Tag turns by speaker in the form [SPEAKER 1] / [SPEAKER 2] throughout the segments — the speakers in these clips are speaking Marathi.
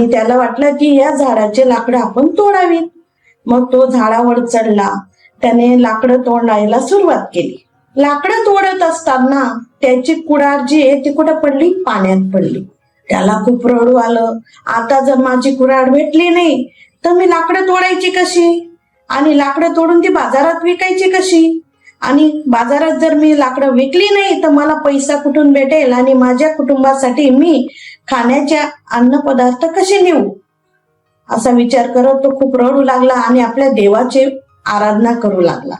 [SPEAKER 1] आणि त्याला वाटलं की या झाडाचे लाकडं आपण तोडावीत. मग तो झाडावर चढला. त्याने लाकडं तोडायला सुरुवात केली. लाकडं तोडत असताना त्याची कुडार जी आहे ती कुठं पडली? पाण्यात पडली. त्याला खूप रडू आलं. आता जर माझी कुऱ्हाड भेटली नाही तर मी लाकडं तोडायची कशी? आणि लाकडं तोडून ती बाजारात विकायची कशी? आणि बाजारात जर मी लाकडं विकली नाही तर मला पैसा कुठून भेटेल आणि माझ्या कुटुंबासाठी मी खाण्याच्या अन्नपदार्थ कसे नेऊ? असा विचार करत तो खूप रडू लागला आणि आपल्या देवाची आराधना करू लागला.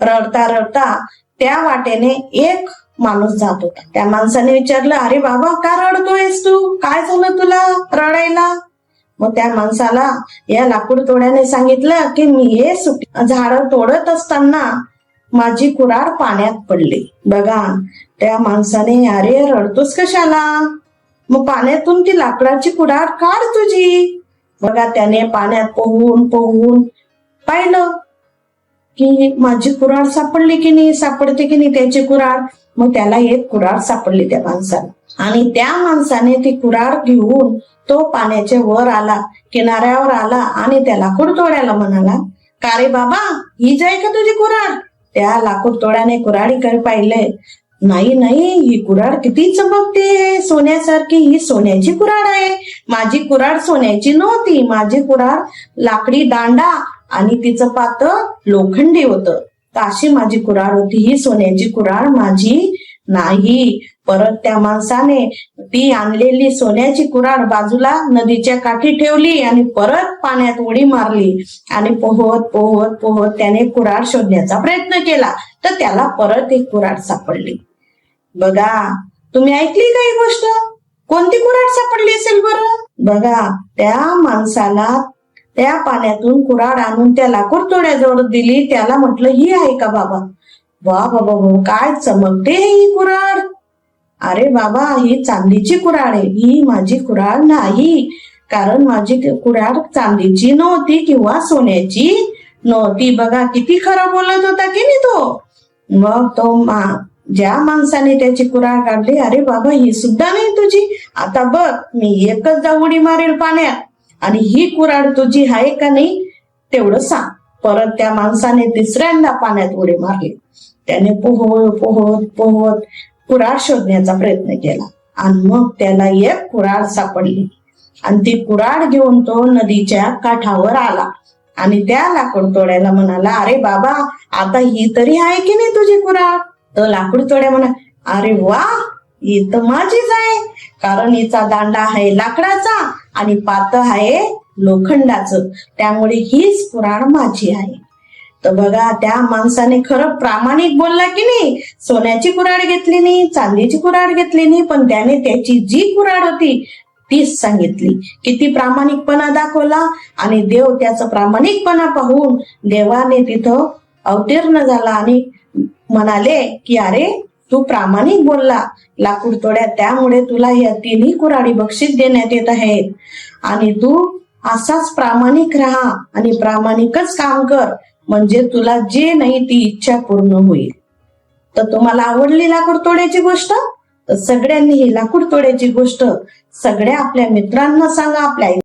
[SPEAKER 1] रडता रडता त्या वाटेने एक माणूस जात होता. त्या माणसाने विचारलं अरे बाबा का रडतोयस तू? काय झालं तुला रडायला? मग त्या माणसाला या लाकूड तोड्याने सांगितलं की मी हे सुट झाड तोडत असताना माझी कुराड पाण्यात पडली. बघा त्या माणसाने अरे रडतोस कशाला? मग पाण्यातून ती लाकडाची कुराड काढ तुझी. बघा त्याने पाण्यात पोहून पोहून पाहिलं की माझी कुराड सापडली की नाही सापडते की नाही त्याची कुराड? मग त्याला एक कुराड सापडली त्या माणसाला. आणि त्या माणसाने ती कुराड घेऊन तो पाण्याच्या वर आला किनाऱ्यावर आला आणि त्याला लाकूड म्हणाला का रे बाबा ही जाय का तुझी कुराड? त्या लाकूड तोड्याने कुराडीकडे पाहिले. नाही नाही ही कुराड किती चमकते. सोन्यासारखी ही सोन्याची कुराड आहे. माझी कुराड सोन्याची नव्हती. माझी कुराड लाकडी दांडा आणि तिचं पात लोखंडी होतं. तर अशी माझी कुराड होती. ही सोन्याची कुराड माझी नाही. परत त्या माणसाने ती आणलेली सोन्याची कुराड बाजूला नदीच्या काठी ठेवली आणि परत पाण्यात उडी मारली. आणि पोहत पोहत पोहत त्याने कुराड शोधण्याचा प्रयत्न केला. तर त्याला परत एक कुराड सापडली. बघा तुम्ही ऐकली का ही गोष्ट? कोणती कुराड सापडली असेल बरं? बघा त्या माणसाला त्या पाण्यातून कुराड आणून त्या लाकूड तोड्याजवळ दिली. त्याला म्हटलं ही आहे का बाबा? वा बाबा भाऊ काय चमकते ही कुराड अरे बाबा ही चांदीची कुराड आहे. ही माझी कुराड नाही. कारण माझी कुराड चांदीची नव्हती किंवा सोन्याची नव्हती. बघा किती खरं बोलत होता की नाही तो? मग तो मा ज्या माणसाने त्याची कुराड काढली अरे बाबा ही सुद्धा नाही तुझी. आता बघ मी एकच जा उडी मारेल पाण्यात. आणि ही कुराड तुझी आहे का नाही तेवढं सांग. परत त्या माणसाने तिसऱ्यांदा पाण्यात उडी मारली. त्याने पोहत पोहत पोहत कुराड शोधण्याचा प्रयत्न केला. आणि मग त्याला एक कुराड सापडली. आणि ती कुराड घेऊन तो नदीच्या काठावर आला. आणि त्या लाकूड तोड्याला म्हणाला अरे बाबा आता ही तरी आहे की नाही तुझी कुराड तर लाकूड तोड्या म्हणा अरे वा ही तर माझीच आहे. कारण हिचा दांडा आहे लाकडाचा आणि पात आहे लोखंडाचं. त्यामुळे हीच पुराण माझी आहे. तर बघा त्या माणसाने खरं प्रामाणिक बोलला की नाही? सोन्याची कुराड घेतली नाही चांदीची कुराड घेतली नाही पण त्याने त्याची जी कुराड होती तीच सांगितली. किती प्रामाणिकपणा दाखवला आणि देव त्याचं प्रामाणिकपणा पाहून देवाने तिथं अवतीर्ण झाला आणि म्हणाले की अरे तू प्रामाणिक बोलला. लाकूड तोड्या त्यामुळे तुला या तिन्ही कुराडी बक्षीस देण्यात येत आहेत. आणि तू असाच प्रामाणिक राहा आणि प्रामाणिकच काम कर. म्हणजे तुला जे नाही ती इच्छा पूर्ण होईल. तर तुम्हाला आवडली लाकूड तोड्याची गोष्ट? तर सगळ्यांनी ही लाकूड तोड्याची गोष्ट सगळ्या आपल्या मित्रांना सांगा आपल्या